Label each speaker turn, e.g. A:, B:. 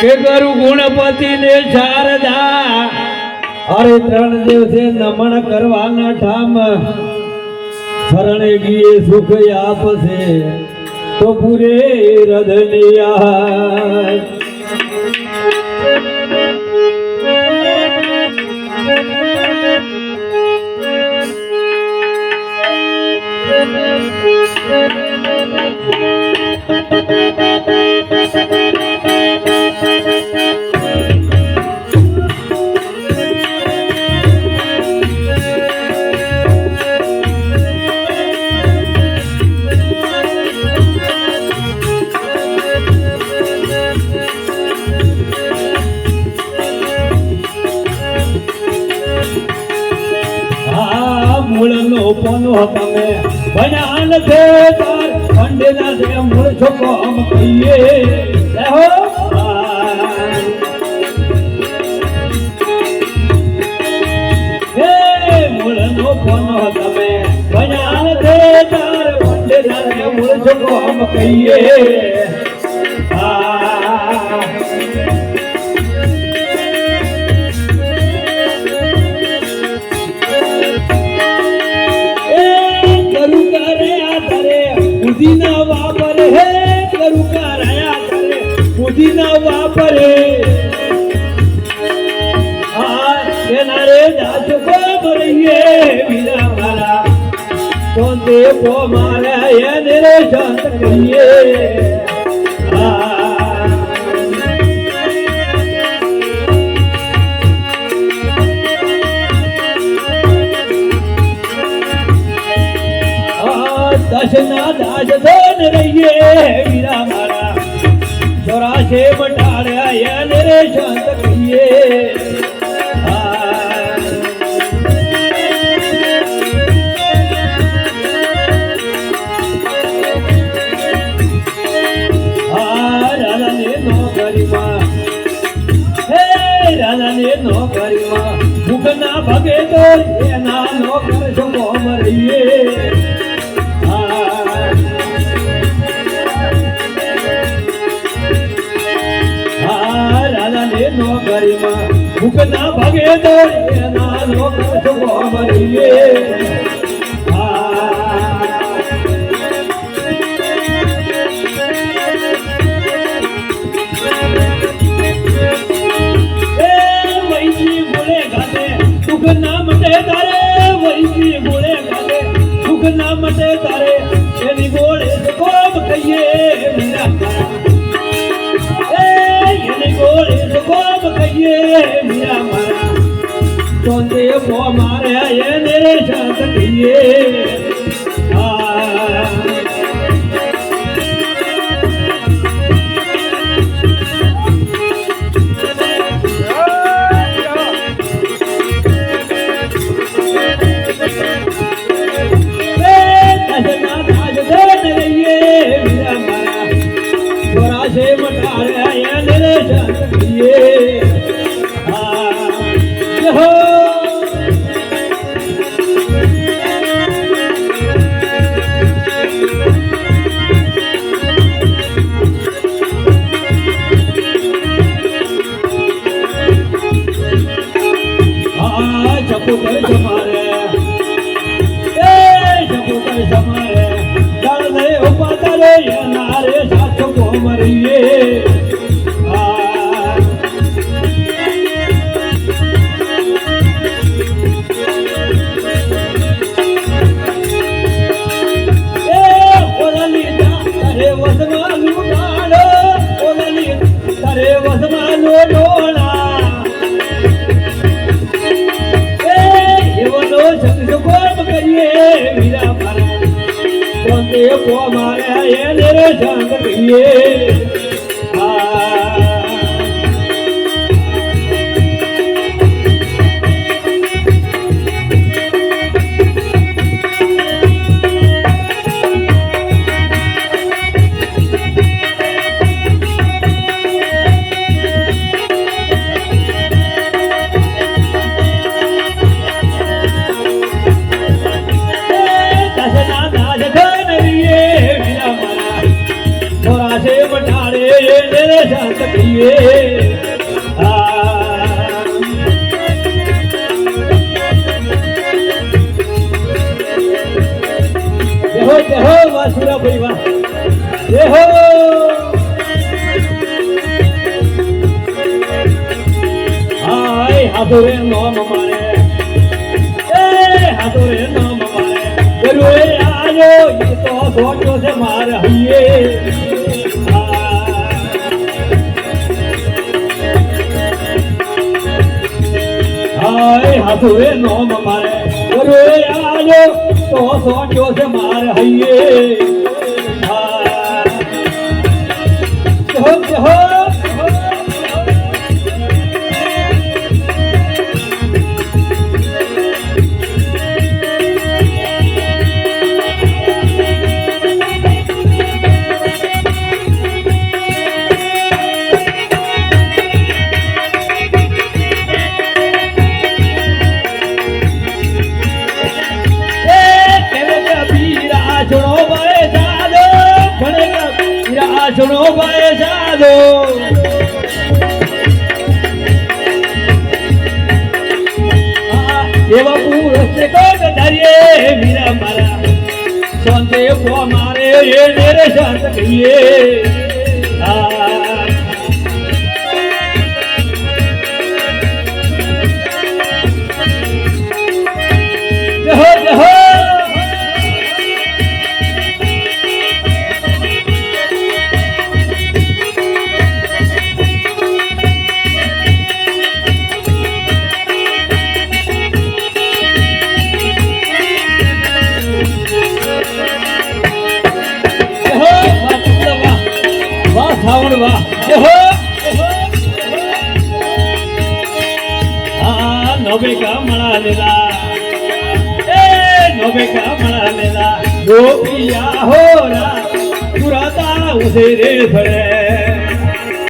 A: કે ગુરુ ગુણપતિ ને શારદા. અરે ત્રણ દિવસે નમન કરવાના ઠામ. શરણે ગીએ સુખ આપશે તો પૂરે હૃદય તમે ભજાન છે તાર પંડેલા છે મૂળ છોકો, આમ કહીએ રહો હે મૂળનો પોનો તમે ભજાન છે તાર પંડેલા છે મૂળ છોકો, આમ કહીએ બુદ્ધિ ના વાપરે હે કરું કરે આ કરે. બુદ્ધિ ના વાપરે આ તેના રે જાત કો મરીએ વિના મારા. તો તે કો મારે એને રે જાત કહીએ આ દાસ ધન રહીએ વીરા મારા. ચોરાશે મટાડ્યા યન રે શાંત કહીએ મુખના ભગે તો એના નોકર જમો મરીએ મુખના ભગે તો ના લોક છો મરીએ ચોંદે પો મારે એને શાંત કહીએ નારે સાચો કોમરીએ આ એ રે શાંત કહીએ જા સકીએ જહો જહો વાસુરા ભાઈ વાહ જહો હાય હાથોરે, નામ મારે એ હાથોરે નામ મારે ગરુએ તો ખોટો હાય હાથુરે નોમ મારે. અરે આજો તો સોચ્યો છે માર હૈયે. હા. કબીરા ભાઈ જાદો. એવા પુરુષ કોણ ધરીએ, વીરા મારા. સંતે કો મારે એ મેરે શાંત કહીએ આ આ નવે ગામડા લેલા. એ નવે ગામડા લેલા. ગોપિયા હોરા પુરાતા ઉસે રે ફળે